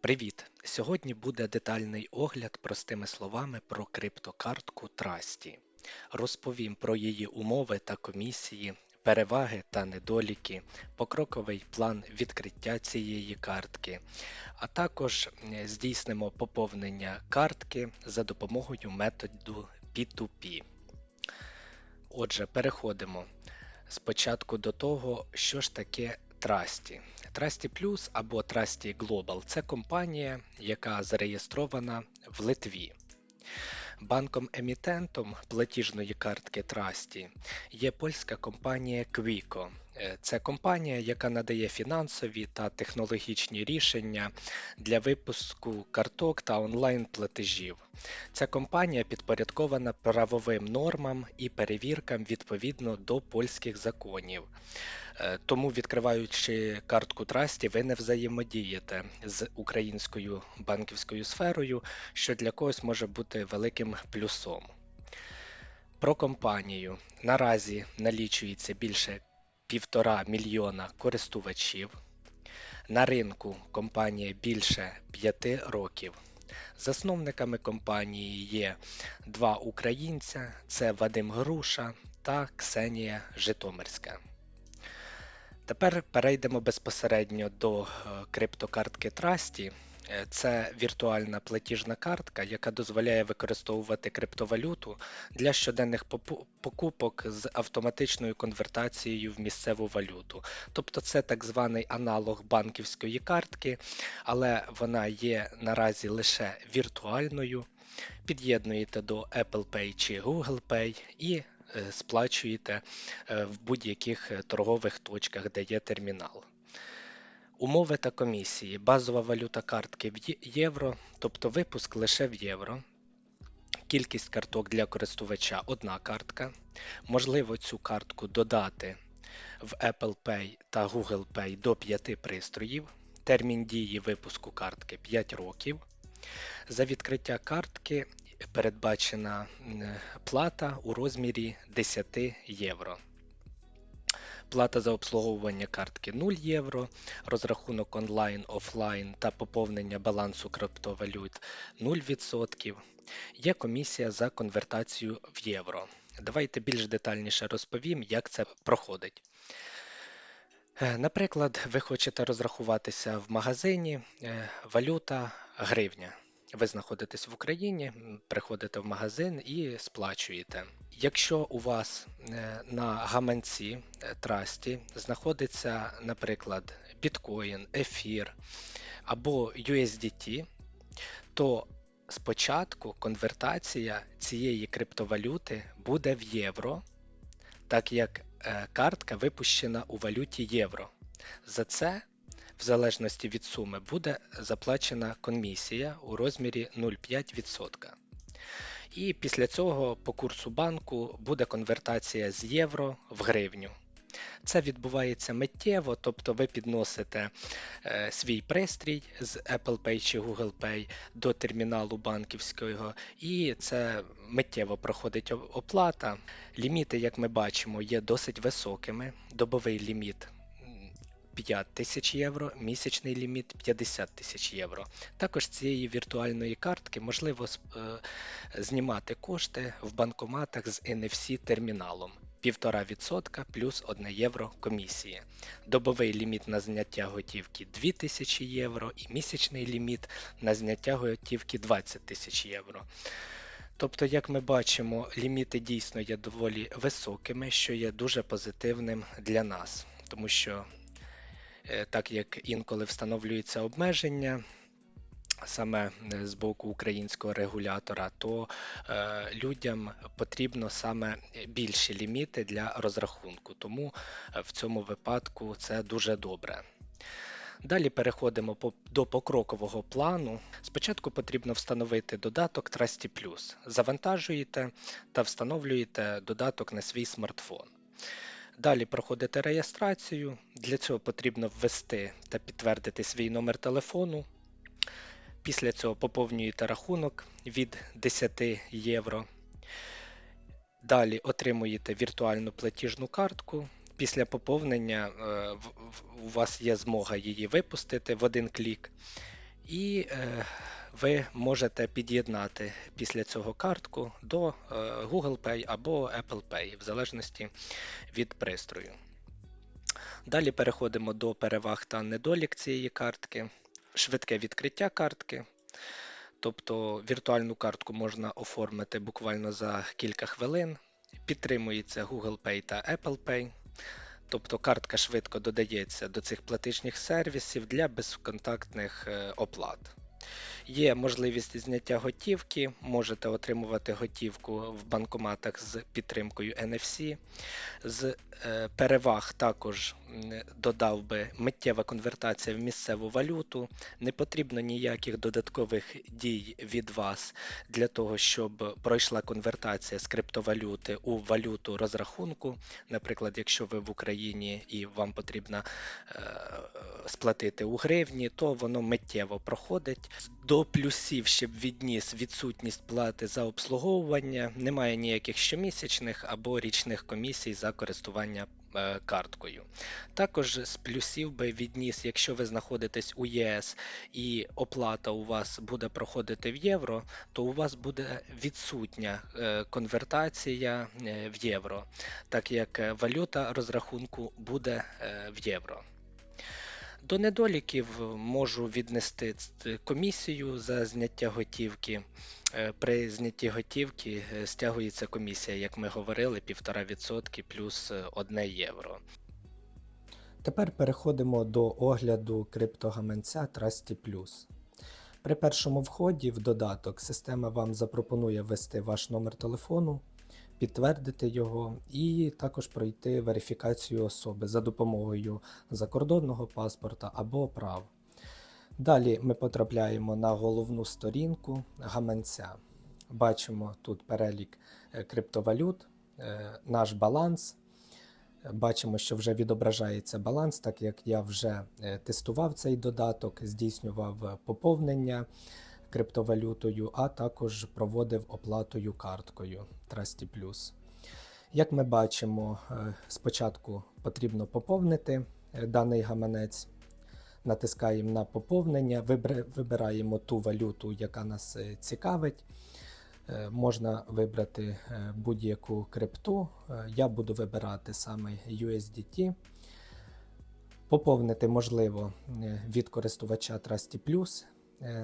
Привіт! Сьогодні буде детальний огляд простими словами про криптокартку Trusty. Розповім про її умови та комісії, переваги та недоліки, покроковий план відкриття цієї картки, а також здійснимо поповнення картки за допомогою методу P2P. Отже, переходимо спочатку до того, що ж таке Trusty. Trusty Plus або Trusty Global це компанія, яка зареєстрована в Литві. Банком-емітентом платіжної картки Trusty є польська компанія Quico. Е, Це компанія, яка надає фінансові та технологічні рішення для випуску карток та онлайн-платежів. Ця компанія підпорядкована правовим нормам і перевіркам відповідно до польських законів. Е, Тому, відкриваючи картку Трасті, ви не взаємодієте з українською банківською сферою, що для когось може бути великим плюсом. Про компанію. Наразі налічується більше півтора мільйона користувачів. На ринку компанія більше 5 років. Засновниками компанії є два українця: це Вадим Груша та Ксенія Житомирська. Тепер перейдемо безпосередньо до е, криптокартки Trusty. Е, Це віртуальна платіжна картка, яка дозволяє використовувати криптовалюту для щоденних покупок з автоматичною конвертацією в місцеву валюту. Тобто це так званий аналог банківської картки, але вона є наразі лише віртуальною. Під'єднуєте до Apple Pay чи Google Pay і сплачуєте е, в будь-яких е, торгових точках, де є термінал. Умови та комісії. Базова валюта картки в євро, тобто випуск лише в євро. Кількість карток для користувача одна картка. Можливо цю картку додати в Apple Pay та Google Pay до 5 пристроїв. Термін дії випуску картки 5 років. За відкриття картки передбачена плата у розмірі 10 євро. Плата за обслуговування картки 0 євро, розрахунок онлайн, офлайн та поповнення балансу криптовалют 0%. Є комісія за конвертацію в євро. Давайте більш детальніше розповім, як це проходить. Е, Наприклад, ви хочете розрахуватися в магазині, е, валюта гривня. Ви знаходитесь в Україні, приходите в магазин і сплачуєте. Якщо у вас е, на гаманці е, Трасті знаходиться, наприклад, біткоін, ефір або USDT, то спочатку конвертація цієї криптовалюти буде в євро, так як е, картка випущена у валюті євро. За це, в залежності від суми, буде заплачена комісія у розмірі 0,5%. І після цього по курсу банку буде конвертація з євро в гривню. Це відбувається миттєво, тобто ви підносите е, свій пристрій з Apple Pay чи Google Pay до терміналу банківського, і це миттєво проходить оплата. Ліміти, як ми бачимо, є досить високими. Добовий ліміт 5 тисяч євро, місячний ліміт 50 тисяч євро. Також з цієї віртуальної картки можливо е, знімати кошти в банкоматах з NFC терміналом. 1,5% плюс 1 євро комісії. Добовий ліміт на зняття готівки 2000 євро і місячний ліміт на зняття готівки 20 тисяч євро. Тобто, як ми бачимо, ліміти дійсно є доволі високими, що є дуже позитивним для нас, тому що так як інколи встановлюються обмеження саме е, з боку українського регулятора, то е, людям потрібно саме більші ліміти для розрахунку. Тому е, в цьому випадку це дуже добре. Далі переходимо по- до покрокового плану. Спочатку потрібно встановити додаток Trusty Plus. Завантажуєте та встановлюєте додаток на свій смартфон. Далі проходите реєстрацію. Для цього потрібно ввести та підтвердити свій номер телефону. Після цього поповнюєте рахунок від 10 євро. Далі отримуєте віртуальну платіжну картку. Після поповнення е, у вас є змога її випустити в один клік. І е, ви можете під'єднати після цього картку до е, Google Pay або Apple Pay, в залежності від пристрою. Далі переходимо до переваг та недолік цієї картки, швидке відкриття картки. Тобто віртуальну картку можна оформити буквально за кілька хвилин. Підтримується Google Pay та Apple Pay. Тобто картка швидко додається до цих платіжних сервісів для безконтактних е, оплат. Є можливість зняття готівки, можете отримувати готівку в банкоматах з підтримкою NFC. З е, переваг також додав би миттєва конвертація в місцеву валюту. Не потрібно ніяких додаткових дій від вас для того, щоб пройшла конвертація з криптовалюти у валюту розрахунку. Наприклад, якщо ви в Україні і вам потрібно е, сплатити у гривні, то воно миттєво проходить. До плюсів ще б відніс відсутність плати за обслуговування, немає ніяких щомісячних або річних комісій за користування е, карткою. Також з плюсів би відніс, якщо ви знаходитесь у ЄС і оплата у вас буде проходити в євро, то у вас буде відсутня е, конвертація е, в євро, так як валюта розрахунку буде в євро. До недоліків можу віднести комісію за зняття готівки. Е, При знятті готівки е, стягується комісія, як ми говорили, 1,5% плюс е, 1 євро. Тепер переходимо до огляду криптогаманця Trusty Plus. При першому вході в додаток система вам запропонує ввести ваш номер телефону, підтвердити його і також пройти верифікацію особи за допомогою закордонного паспорта або прав. Далі ми потрапляємо на головну сторінку гаманця. Бачимо тут перелік е, криптовалют, е, наш баланс. Бачимо, що вже відображається баланс, так як я вже е, тестував цей додаток, здійснював поповнення криптовалютою, а також проводив оплатою карткою Trusty Plus. Як ми бачимо, е, спочатку потрібно поповнити е, даний гаманець. Натискаємо на поповнення, вибираємо ту валюту, яка нас е, цікавить. Можна вибрати будь-яку крипту. Я буду вибирати саме USDT. Поповнити можливо від користувача Trusty Plus,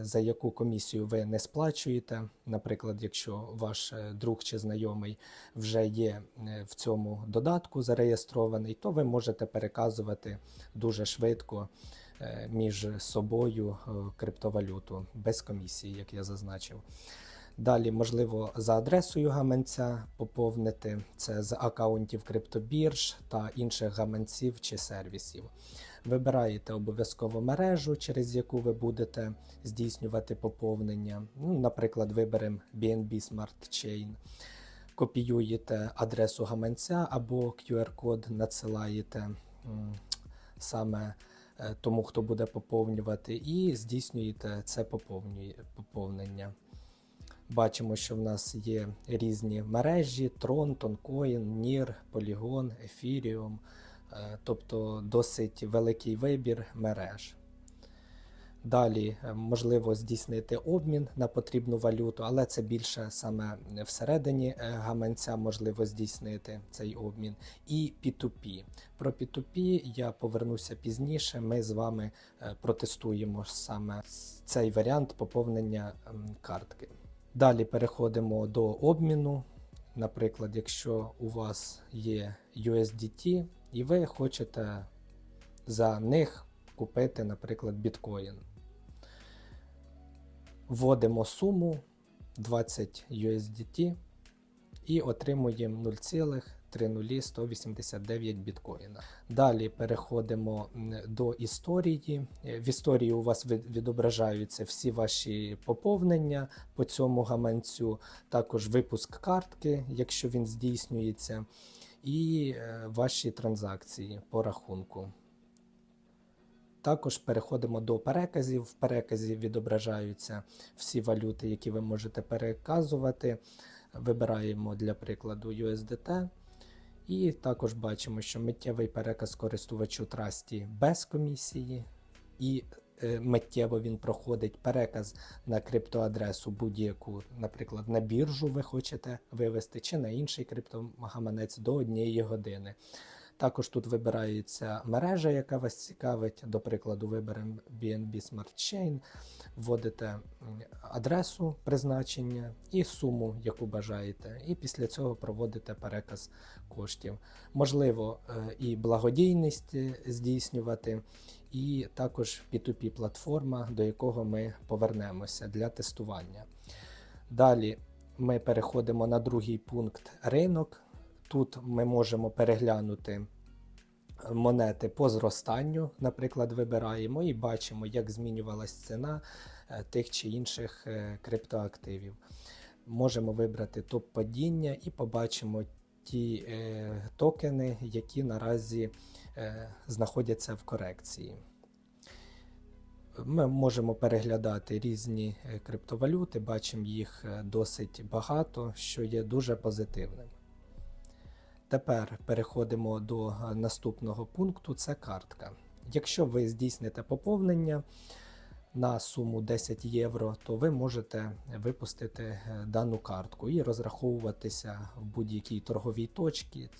за яку комісію ви не сплачуєте. Наприклад, якщо ваш е, друг чи знайомий вже є е, в цьому додатку зареєстрований, то ви можете переказувати дуже швидко е, між собою е, криптовалюту без комісії, як я зазначив. Далі, можливо, за адресою гаманця поповнити це з акаунтів криптобірж та інших гаманців чи сервісів. Вибираєте обов'язково мережу, через яку ви будете здійснювати поповнення. Ну, наприклад, виберемо BNB Smart Chain. Копіюєте адресу гаманця або QR-код надсилаєте саме е, тому, хто буде поповнювати, і здійснюєте це поповнення. Бачимо, що в нас є різні мережі: Tron, Toncoin, NIR, Polygon, Ethereum, е, тобто досить великий вибір мереж. Далі е, можливо здійснити обмін на потрібну валюту, але це більше саме всередині е, гаманця можливо здійснити цей обмін. І P2P. Про P2P я повернуся пізніше. Ми з вами протестуємо саме цей варіант поповнення ем, картки. Далі переходимо до обміну. Наприклад, якщо у вас є USDT і ви хочете за них купити, наприклад, біткоін. Вводимо суму 20 USDT і отримуємо 0,30189 біткоїна. Далі переходимо до історії. В історії у вас відображаються всі ваші поповнення по цьому гаманцю, також випуск картки, якщо він здійснюється, і е, ваші транзакції по рахунку. Також переходимо до переказів. В переказі відображаються всі валюти, які ви можете переказувати. Вибираємо для прикладу USDT. І також бачимо, що миттєвий переказ користувачу Трасті без комісії і е, миттєво він проходить переказ на криптоадресу будь-яку, наприклад, на біржу ви хочете вивести, чи на інший криптогаманець до однієї години. Також тут вибирається мережа, яка вас цікавить. До прикладу, виберемо BNB Smart Chain, вводите адресу призначення і суму, яку бажаєте, і після цього проводите переказ коштів. Можливо, е, і благодійність е, здійснювати, і також P2P платформа, до якого ми повернемося для тестування. Далі ми переходимо на другий пункт ринок. Тут ми можемо переглянути монети по зростанню, наприклад, вибираємо і бачимо, як змінювалась ціна е, тих чи інших е, криптоактивів. Можемо вибрати топ падіння і побачимо ті е, токени, які наразі е, знаходяться в корекції. Ми можемо переглядати різні е, криптовалюти, бачимо їх досить багато, що є дуже позитивним. Тепер переходимо до е, наступного пункту це картка. Якщо ви здійсните поповнення на суму 10 євро, то ви можете випустити е, дану картку і розраховуватися в будь-якій торговій точці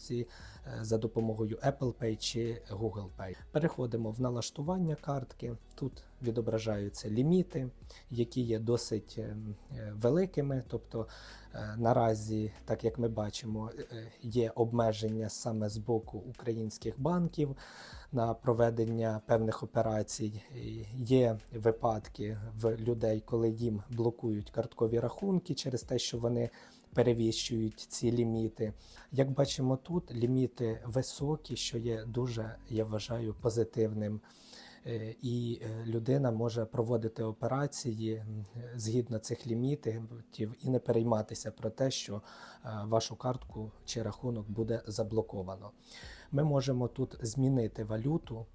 е, за допомогою Apple Pay чи Google Pay. Переходимо в налаштування картки. Тут відображаються ліміти, які є досить е, великими. Тобто е, наразі, так як ми бачимо, е, є обмеження саме з боку українських банків на проведення певних операцій. Є випадки в людей, коли їм блокують карткові рахунки через те, що вони перевищують ці ліміти. Як бачимо тут, ліміти високі, що є дуже, я вважаю, позитивним. Е, І е, людина може проводити операції згідно цих лімітів і не перейматися про те, що е, вашу картку чи рахунок буде заблоковано. Ми можемо тут змінити валюту.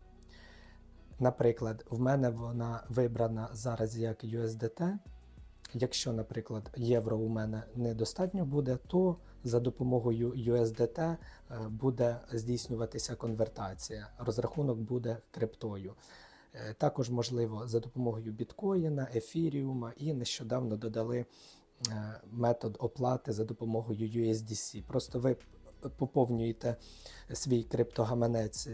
Наприклад, в мене вона вибрана зараз як USDT. Якщо, наприклад, євро у мене недостатньо буде, то за допомогою USDT е, буде здійснюватися конвертація. Розрахунок буде криптою. Е, Також можливо за допомогою біткоїна, ефіріума і нещодавно додали е, метод оплати за допомогою USDC. Просто ви поповнюєте свій криптогаманець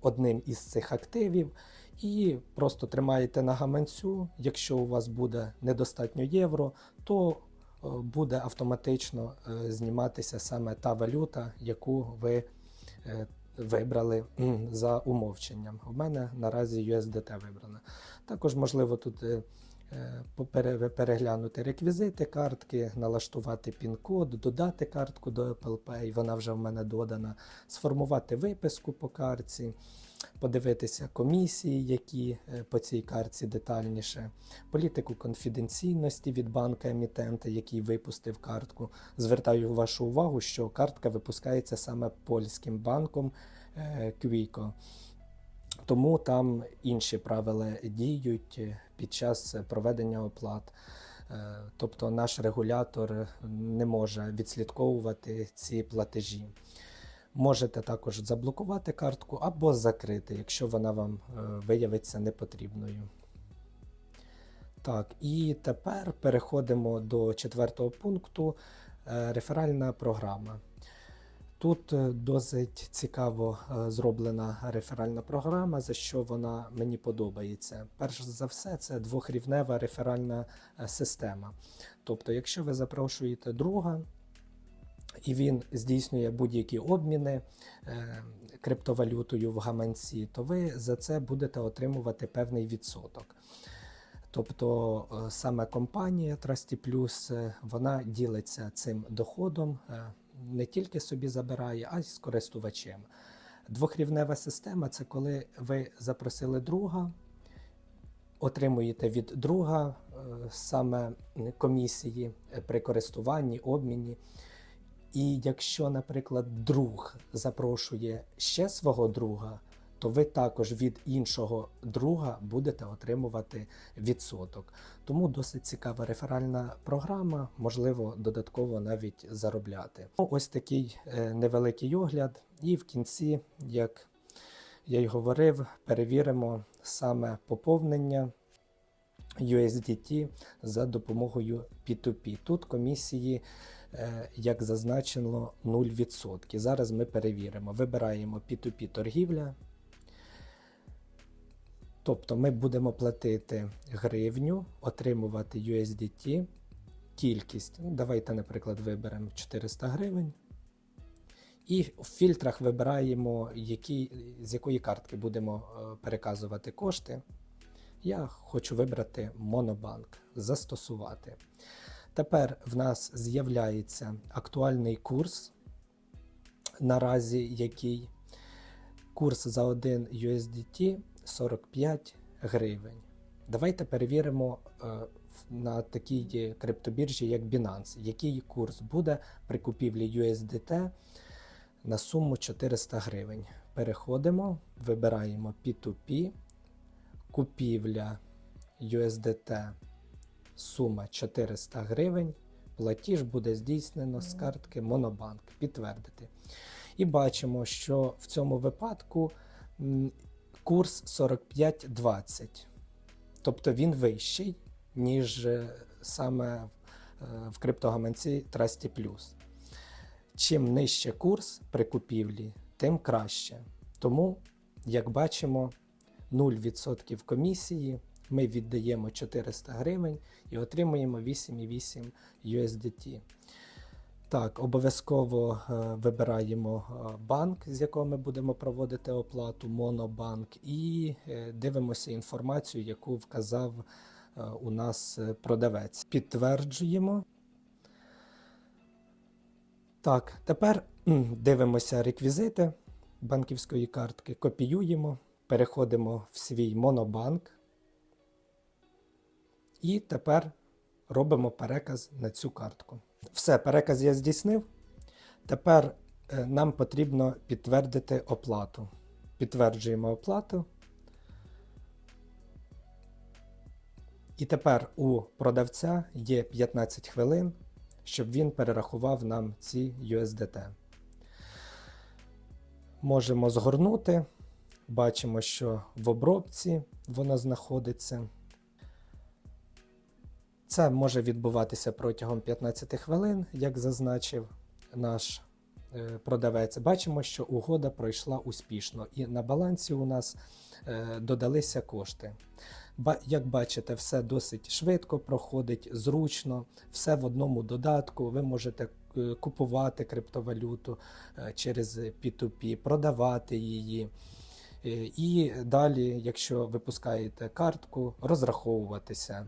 одним із цих активів і просто тримаєте на гаманцю. Якщо у вас буде недостатньо євро, то е, буде автоматично е, зніматися саме та валюта, яку ви е, вибрали за умовченням. У мене наразі USDT вибрана. Також можливо тут переглянути реквізити картки, налаштувати пін-код, додати картку до Apple Pay, вона вже в мене додана, сформувати виписку по картці, подивитися комісії, які е, по цій картці детальніше, політику конфіденційності від банка емітента, який випустив картку. Звертаю вашу увагу, що картка випускається саме польським банком е, Quico. Тому там інші правила діють е, під час проведення оплат. Е, Тобто наш регулятор не може відслідковувати ці платежі. Можете також заблокувати картку або закрити, якщо вона вам е, виявиться непотрібною. Так, і тепер переходимо до четвертого пункту е, реферальна програма. Тут е, досить цікаво зроблена реферальна програма, за що вона мені подобається. Перш за все, це двохрівнева реферальна система. Тобто, якщо ви запрошуєте друга, і він здійснює будь-які обміни е, криптовалютою в гаманці, то ви за це будете отримувати певний відсоток. Тобто е, саме компанія Trusty Plus, е, вона ділиться цим доходом, не тільки собі забирає, а й з користувачем. Двохрівнева система це коли ви запросили друга, отримуєте від друга саме комісії при користуванні, обміні. І якщо, наприклад, друг запрошує ще свого друга, то ви також від іншого друга будете отримувати відсоток. Тому досить цікава реферальна програма, можливо, додатково навіть заробляти. Ось такий е, невеликий огляд, і в кінці, як я й говорив, перевіримо, саме поповнення USDT за допомогою P2P. Тут комісії, як зазначено, 0%. Зараз ми перевіримо. Вибираємо P2P торгівля. Тобто ми будемо платити гривню, отримувати USDT, кількість. Ну, давайте, наприклад, виберемо 400 гривень. І в фільтрах вибираємо, які, з якої картки будемо е, переказувати кошти. Я хочу вибрати Монобанк, застосувати. Тепер в нас з'являється актуальний курс, наразі який курс за 1 USDT 45 гривень. Давайте перевіримо е, на такій криптобіржі, як Binance, який курс буде при купівлі USDT на суму 400 гривень. Переходимо, вибираємо P2P, купівля USDT сума 400 гривень. Платіж буде здійснено з картки Монобанк. Підтвердити. І бачимо, що в цьому випадку курс 45,20. Тобто він вищий, ніж е, саме е, в криптогаманці Trusty Plus. Чим нижче курс при купівлі, тим краще. Тому, як бачимо, 0% комісії. Ми віддаємо 400 гривень і отримуємо 8,8 USDT. Так, обов'язково е, вибираємо е, банк, з якого ми будемо проводити оплату, Монобанк, і е, дивимося інформацію, яку вказав у нас продавець. Підтверджуємо. Так, тепер дивимося реквізити банківської картки, копіюємо, переходимо в свій монобанк. І тепер робимо переказ на цю картку. Все, переказ я здійснив. Тепер е, нам потрібно підтвердити оплату. Підтверджуємо оплату. І тепер у продавця є 15 хвилин, щоб він перерахував нам ці USDT. Можемо згорнути. Бачимо, що в обробці воно знаходиться. Це може відбуватися протягом 15 хвилин, як зазначив наш е, продавець. Бачимо, що угода пройшла успішно, і на балансі у нас е, додалися кошти. Як бачите, все досить швидко проходить, зручно, все в одному додатку. Ви можете е, купувати криптовалюту через P2P, продавати її. І далі, якщо випускаєте картку, розраховуватися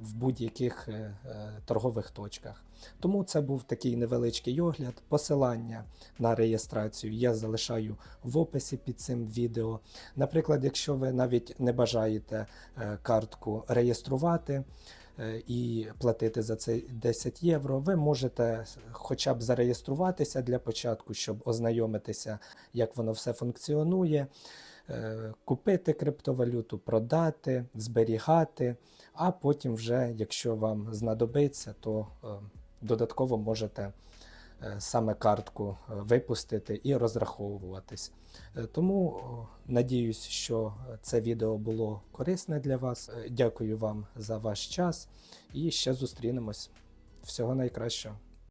в будь-яких е, е, торгових точках. Тому це був такий невеличкий огляд. Посилання на реєстрацію я залишаю в описі під цим відео. Наприклад, якщо ви навіть не бажаєте е, картку реєструвати е, і платити за це 10 євро, ви можете хоча б зареєструватися для початку, щоб ознайомитися, як воно все функціонує, е, купити криптовалюту, продати, зберігати, а потім, вже, якщо вам знадобиться, то е, додатково можете е, саме картку е, випустити і розраховуватись. Е, Тому надіюсь, що це відео було корисне для вас. Е, Дякую вам за ваш час і ще зустрінемось. Всього найкращого.